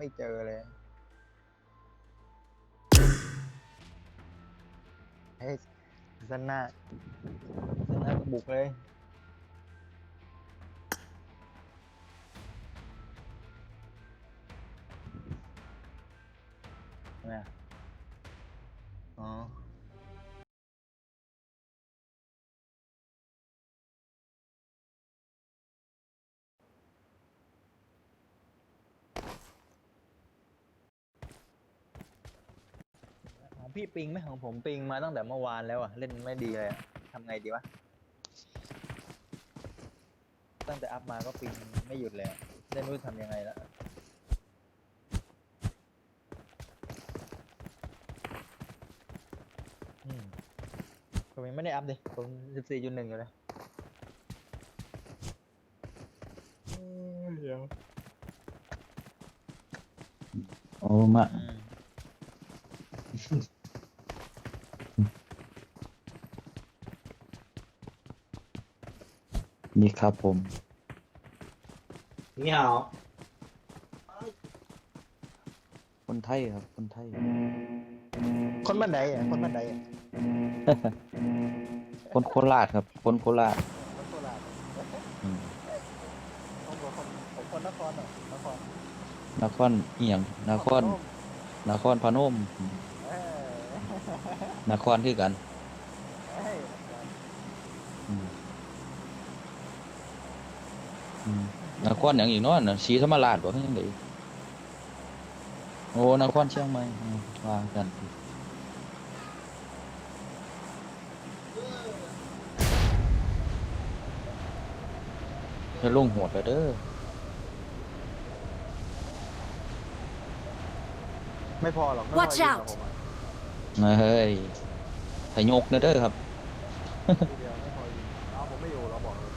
ไม่เจอเลย เฮ้ยซันหน้าซันหน้าบุกเลยทำไมอะอ๋อ ของ พี่ปิงไหมของผมปิงมาตั้งแต่เมื่อวานแล้วอะเล่นไม่ดีเลยอะทำไงดีวะ ตั้งแต่อัพมาก็ปิงไม่หยุดเลยอะเล่นไม่รู้ทำยังไงแล้วอืมผมยังไม่ได้อัพเลยผมสิบสี่จุดหนึ่งอยู่เลยเดี๋ยว โอ้มา อืมนี่ครับผม你好，คนไทยครับ คนไทย คนบ้านใดอะคนบ้านใดอะคนโคราชครับ คนโคราชคนโคราชอืมผมบอกคนผมคนนครอะนครนครเอียงนครนครพนมเออนครคือกันเอ้ยอืมอืม นครอย่างอีกเนาะน่ะศรีธรรมราชบ่คือจังไดโอ้นครเชียงใหม่อืมว่ากันจะลงโหดแล้วเด้อไม่พอหรอกไม่พอ Watch ยิงกับ out ผมอะเฮ้ยทยกนะเด้อครับทีเดียวไม่พอยิงเอาผมไม่อยู่เราบอกเลย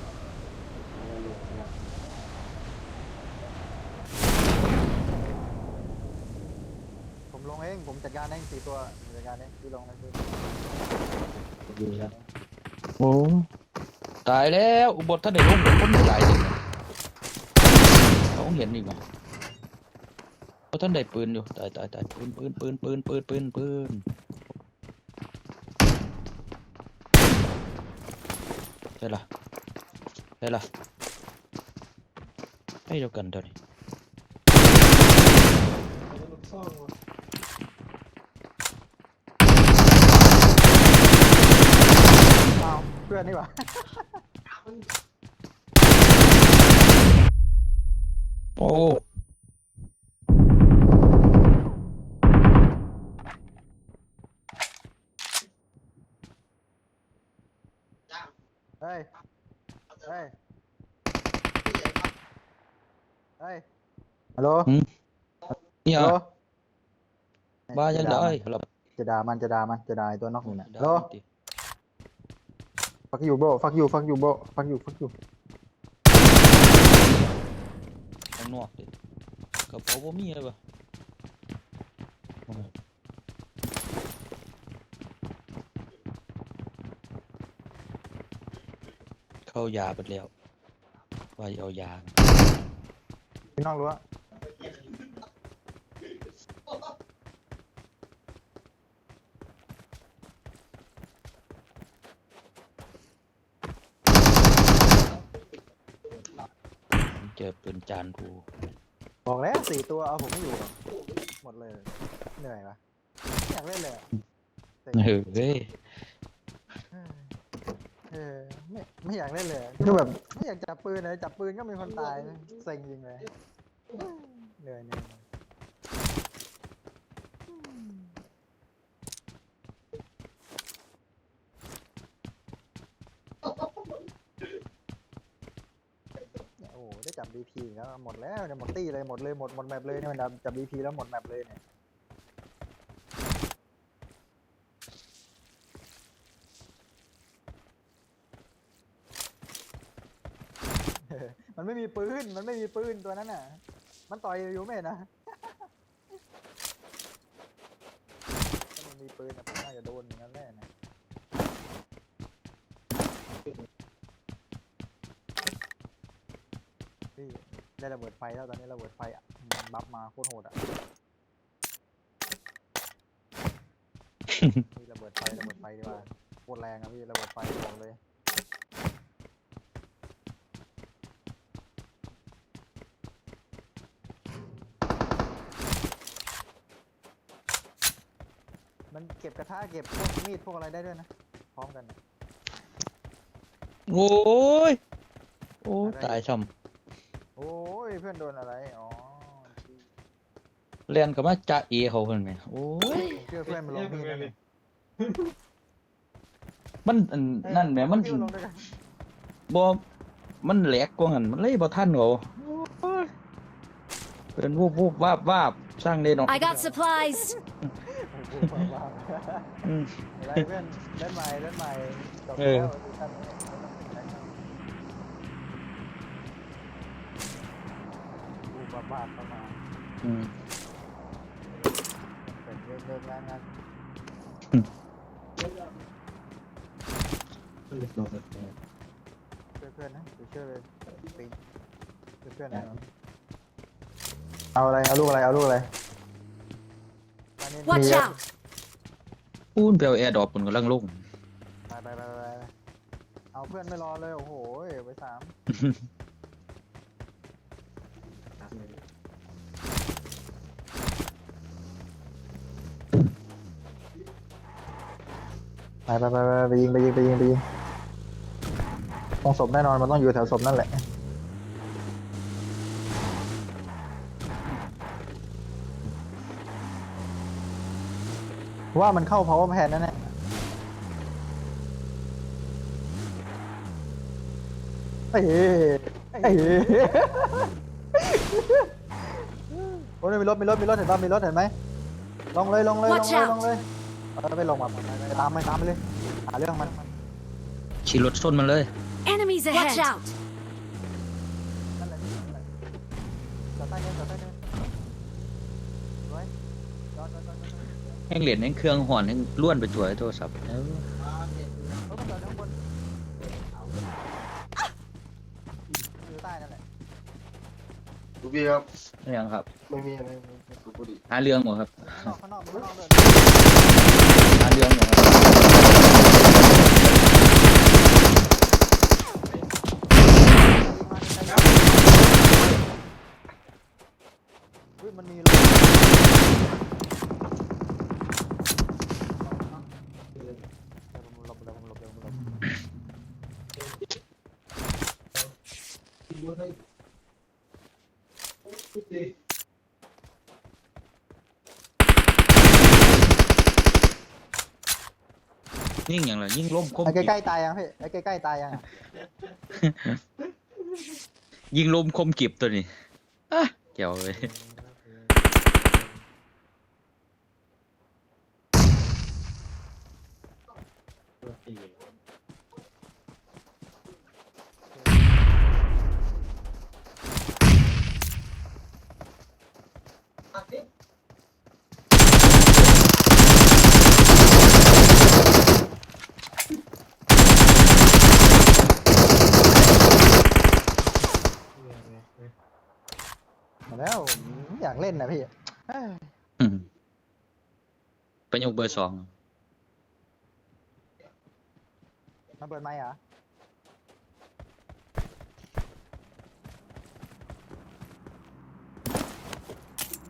ผมลง เองผมจัดการเองสี่ตัวผมจัดการเองพี่ลงนะพี่โอ้ตายแล้วอุบลท่านได้ลงคนไม่หลายเลยนะเขาเห็นอีกว่ะเพราะท่านได้ปืนอยู่ตายตายตายปืนปืนปืนปืนปืนปืนปืนใช่ละใช่ละให้เดียวกันเท่านี้เอาเพื่อนนี่หว่าโอ้เฮ้ย เฮ้ย เฮ้ย ฮัลโหลเนี่ยฮัลโหลบ้ายังได้ครับจะด่ามันจะด่ามันจะด่าไอ้ตัวนอกนี่นะได้ฮัลโหลดิ ฟักยูโบฟักยูฟักยูโบฟักยูฟักยูข้างนอกดิกระเป๋าบ่มีเลยปะโอ้เข้ายาไปแล้วว่าจะเอายา พี่น้องรู้ว่า จอปืนจานกูบอกแล้วสี่ตัวเอาผมไม่อยู่หรอกหมดเลย เหนื่อยปะไม่อยากเล่นเลยอะเซ็งเออเฮ้ยเออไม่ไม่อยากเล่นเลยอะคือแบบไม่อยากจับปืนเลยจับปืนก็มีคนตายนะเซ็งจริงเลยเหนื่อยเหนื่อยเหนื่อยเนี่ยโอ้โหได้ แล้วหมดแล้วเนี่ยหมดตี้เลยหมดเลยหมดหมดแมปเลยเนี่ยมันจับ BP แล้วหมดแมปเลยเนี่ยมันไม่มีปืน มันไม่มีปืนตัวนั้นน่ะ มันต่อยอยู่ไม่เห็นะถ้ามันมีปืนน่ะผมน่าจะโดนอย่างนั้นแน่นะพี่ ได้ระเบิดไฟแล้วตอนนี้ระเบิดไฟอะอืมบัฟมาโคตรโหดอะ มีระเบิดไฟระเบิดไฟดีกว่าโคตรแรงอะพี่ระเบิดไฟบอกเลย มันเก็บกระทะเก็บพวกมีดพวกอะไรได้ด้วยนะ พร้อมกันน่ะโอ้ย โอ้ยตายช่ โอ้ยเพื่อนโดนอะไร อ๋อำเรียนกับมาจ่าเอเขาคนไหมโอ้ยผมเชื่อเพื่อนมันลงมีดนั่นเลยมันอันนั่นแหมมันเชื่อลงด้วยกันบ่มันแหลกกว่าหันมันเลยบ่ทันเขาโอ้ยเป็นวูบวูบวาบวาบสร้างได้เนาะ I got supplies. โอ้โหว้าวอืม อะไรเพื่อนเล่นใหม่เล่นใหม่จบเอแล้อวซีซั่นนี้ไม่ต้องถึงแล้ว บูบาบาเข้ามาอืมเป็นเรื่องเรื่องงานงานอืมช่วยเพื่อนนะช่วยเพื่อนเลยปิงช่วยเพื่อนหนะเอาอะไรเอาลูกอะไรเอาลูกอะไรอันนี้ Watch มี out. ปูนไปเอาแอร์ดรอปมันกำลังลงไปไปไปไปเอาเพื่อนไม่รอเลยโอ้โหไปสาม ไปไปไปไปยิงไปยิงไปยิงไปยิงตรงศพแน่นอนมันต้องอยู่แถวศพนั่นแหละว่ามันเข้า power pan นั่นแหละเอ้ยเอ้ยโอ้ยมีรถมีรถมีรถเห็นป่ะมีรถเห็นไหมลงเลยลงเลยลงเลยลงเลย เออไม่ลงมาไปตามไปตามไปเลยหาเรื่องมันขี่รถชนมันเลย Enemies ahead. Watch out. นั่นแหละนี่นั่นแหละจอดใต้เนินจอดใต้เนินไว้จอดจอดจอดจอดจอดแห้งเหรียญแห้งเครื่องห่อนแห้งล้วนไปจ่วยโทรศัพท์เอ้าเออมันจอดข้างบนอยู่ใต้นั่นแหละลูกพี่ครับ ไม่ยังครับ ไม่มีอะไรไม่สูบบุ หาเรื่องหมดครับข้างนอกข้างนอกข้างนอกเดินหาเรื่องหมดครับอุ้ยมันมีรถเดี๋ยวผมหลบเดี๋ยวผมหลบเดี๋ยวผมหลบ ยิ่งอย่างไรยิ่งล้มคมไอ้ใกล้ๆตายยังพี่ไอ้ใกล้ๆตายยังอะยิ่งล้มคมกิบตัวนี้อะเกี่ยวเลย มา แล้วอยากเล่นนะพี่เอ้ยอืมไปยกเบอร์สองมาเปิดไมค์เหรอ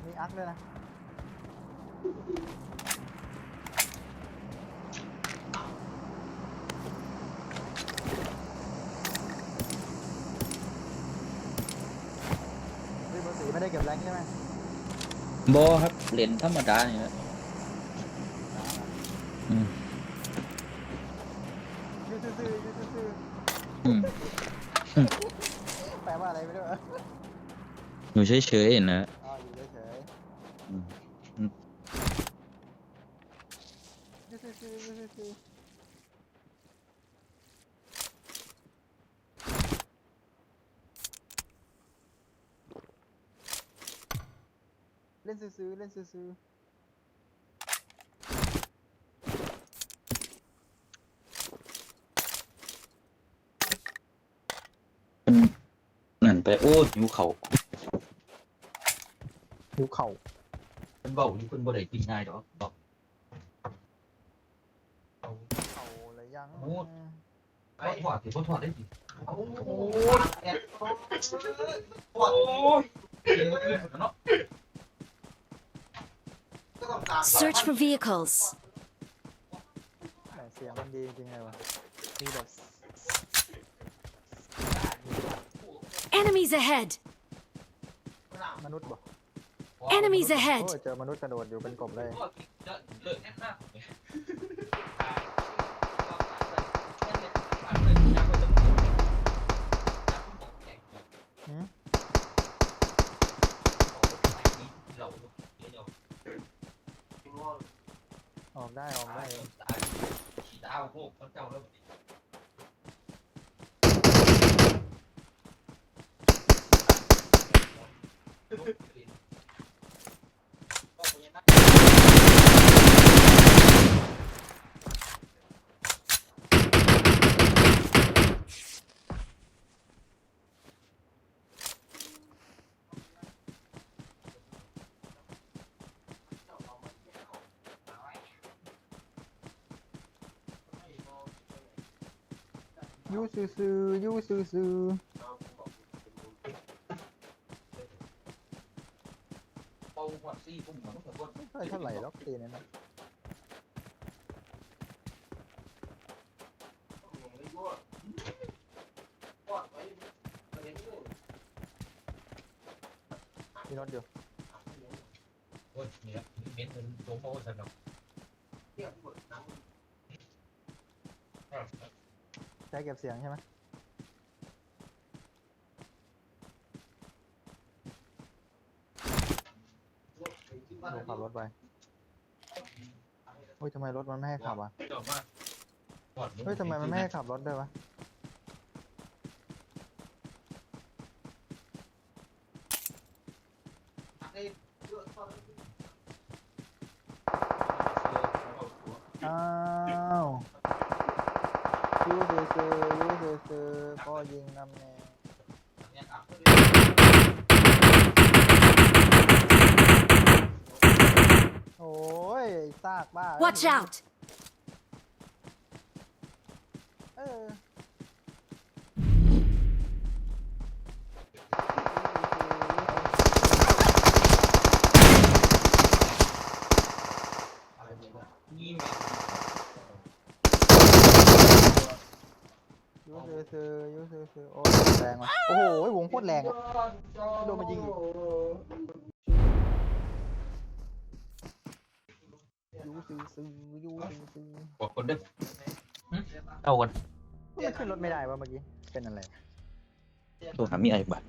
มีอักด้วยนะ พี่เบอร์สี่ไม่ได้เก็บ แรงค์ใช่ไหมบอครับเหรียญธรรมดาเนี่ยแหละอืมยืดซื่อๆยืดซื่ออืมๆแปลว่าอะไรไม่รู้อะอยู่เฉยๆนะอ๋ออยู่เฉยอืมๆยืดซื่อๆยืดซื่อ ล่นซื่อๆเล่นซื่อๆนั่นไปโอ้หิวเขาวหิวเข่าเป็นเบาอยู่เพิ่นบ่ได้กินง่ายดอกดอก เข่าเลยยังโอ้บ่ถอดสิบ่ถอดได้สิโอ้โหแอบโอ้ยเดี๋ยวอื่นเนาะก็ต้องตาม Search for vehicles. แหม่เสียงมันดีจริงๆเลยวะมีแบบ Enemies ahead. มนุษย์บ่ Enemies โอ้ ahead. ยเจอมนุษย์กระโดดอยู่เป็นกบเลย เลิกแน่นะ หืม ออกได้ออกได้ดาวพวกเจ้าเริ่มดี ยูซือซือยูซือซือเป่าหัวซี่พุ่มหัวทุกคนไม่ค่อยเท่าไหร่หรอกตีเนี่ยนะมีรถอยู่โอ้ยนี่ละเม็ดเงินโดมโม่สนุก ใช้เก็บเสียงใช่ไหมดูขับรถไปเฮ้ยทำไมรถมันไม่ให้ขับอะเฮ้ยทำไมมันไม่ให้ขับรถด้วยวะ อ้าวยูซือซือยูซือซือก็ ยิงนำแน่โอ้ยไอ้ซากบ้า Watch out. เออยู ซือซือยูซือซือโอ้ยแรงว่ะโอ้โหวงโคตรแรงอะโดนมายิงอีกยูซือซือยูซือซือบอกคนด้วยเอากันมันขึ้นรถไม่ได้วะเมื่อกี้เป็นอะไรตัวหามีไอ้บัตร